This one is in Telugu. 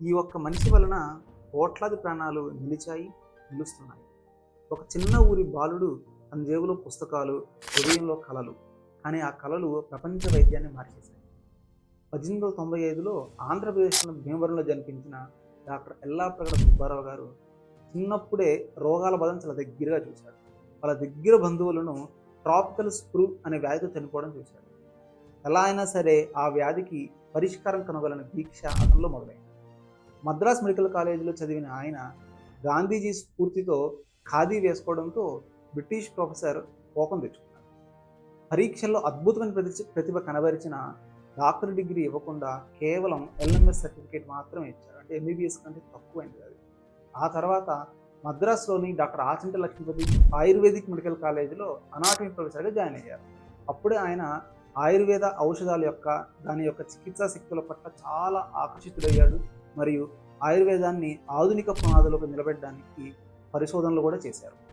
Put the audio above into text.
ఈ ఒక్క మనిషి వలన కోట్లాది ప్రాణాలు నిలిచాయి నిలుస్తున్నాయి. ఒక చిన్న ఊరి బాలుడు తన జేబులో పుస్తకాలు హృదయంలో కళలు కానీ ఆ కళలు ప్రపంచ వైద్యాన్ని మార్చేశాయి. పద్దెనిమిది వందల తొంభై ఐదులో ఆంధ్రప్రదేశ్లో భీమవరంలో జన్మించిన డాక్టర్ ఎల్లాప్రగడ సుబ్బారావు గారు చిన్నప్పుడే రోగాల బాధను చాలా దగ్గరగా చూశాడు వాళ్ళ దగ్గర బంధువులను ట్రాపికల్ స్ప్రూ అనే వ్యాధితో చనిపోవడం చూశాడు ఎలా అయినా సరే ఆ వ్యాధికి పరిష్కారం కనుగొలని దీక్ష అతనిలో మొదలైంది. మద్రాస్ మెడికల్ కాలేజీలో చదివిన ఆయన గాంధీజీ స్ఫూర్తితో ఖాదీ వేసుకోవడంతో బ్రిటిష్ ప్రొఫెసర్ కోపం తెచ్చుకున్నారు పరీక్షల్లో అద్భుతమైన ప్రతి ప్రతిభ కనబరిచిన డాక్టర్ డిగ్రీ ఇవ్వకుండా కేవలం ఎల్ఎంఎస్ సర్టిఫికేట్ మాత్రమే ఇచ్చారు. అంటే ఎంబీబీఎస్ కంటే తక్కువైంది అది. ఆ తర్వాత మద్రాసులోని doctor Achanta Lakshmipathi ayurvedic medical కాలేజీలో అనాటమీ ప్రొఫెసర్గా జాయిన్ అయ్యారు. అప్పుడే ఆయన ఆయుర్వేద ఔషధాల యొక్క దాని యొక్క చికిత్సా శక్తుల పట్ల చాలా ఆకర్షితుడయ్యాడు. మరియు ఆయుర్వేదాన్ని ఆధునిక పునాదులకు నిలబెట్టడానికి పరిశోధనలు కూడా చేశారు.